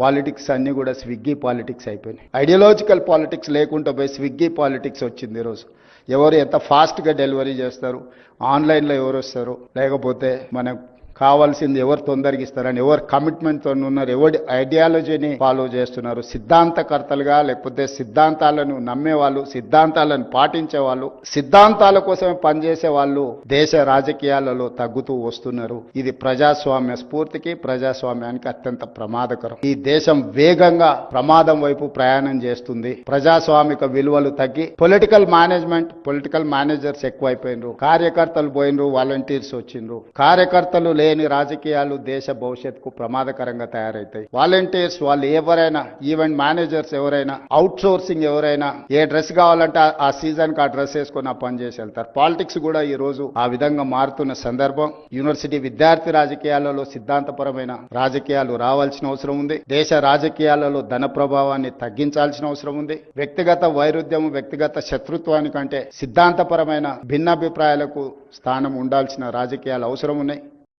Politics అన్నీ కూడా Swiggy politics అయిపోయినాయి. ఐడియాలజికల్ పాలిటిక్స్ లేకుండా పోయి స్విగ్గీ పాలిటిక్స్ వచ్చింది ఈరోజు ఎవరు ఎంత ఫాస్ట్గా డెలివరీ చేస్తారు? ఆన్లైన్లో ఎవరు వస్తారు? లేకపోతే మన కావాల్సింది ఎవరు తొందరగా ఇస్తారని ఎవరు కమిట్మెంట్తో ఉన్నారు ఎవరి ఐడియాలజీని ఫాలో చేస్తున్నారు సిద్ధాంతకర్తలుగా లేకపోతే సిద్ధాంతాలను నమ్మే వాళ్ళు సిద్ధాంతాలను పాటించే వాళ్ళు సిద్ధాంతాల కోసమే పనిచేసే వాళ్ళు దేశ రాజకీయాలలో తగ్గుతూ వస్తున్నారు. ఇది ప్రజాస్వామ్య స్ఫూర్తికి ప్రజాస్వామ్యానికి అత్యంత ప్రమాదకరం. ఈ దేశం వేగంగా ప్రమాదం వైపు ప్రయాణం చేస్తుంది. ప్రజాస్వామిక విలువలు తగ్గి పొలిటికల్ మేనేజ్మెంట్ పొలిటికల్ మేనేజర్స్ ఎక్కువైపోయినరు. కార్యకర్తలు పోయినరు వాలంటీర్స్ వచ్చిండ్రు. కార్యకర్తలు లే లేని రాజకీయాలు దేశ భవిష్యత్తుకు ప్రమాదకరంగా తయారవుతాయి వాలంటీర్స్ వాళ్ళు ఎవరైనా ఈవెంట్ మేనేజర్స్ ఎవరైనా అవుట్ సోర్సింగ్ ఎవరైనా ఏ డ్రెస్ కావాలంటే ఆ- సీజన్కి ఆ డ్రెస్ వేసుకొని ఆ పని చేసి వెళ్తారు. పాలిటిక్స్ కూడా ఈ రోజు ఆ విధంగా మారుతున్న సందర్భం. యూనివర్సిటీ విద్యార్థి రాజకీయాలలో సిద్ధాంతపరమైన రాజకీయాలు రావాల్సిన అవసరం ఉంది. దేశ రాజకీయాలలో ధన ప్రభావాన్ని తగ్గించాల్సిన అవసరం ఉంది. వ్యక్తిగత వైరుధ్యం వ్యక్తిగత శత్రుత్వానికంటే సిద్ధాంతపరమైన భిన్నాభిప్రాయాలకు స్థానం ఉండాల్సిన రాజకీయాలు అవసరం ఉన్నాయి.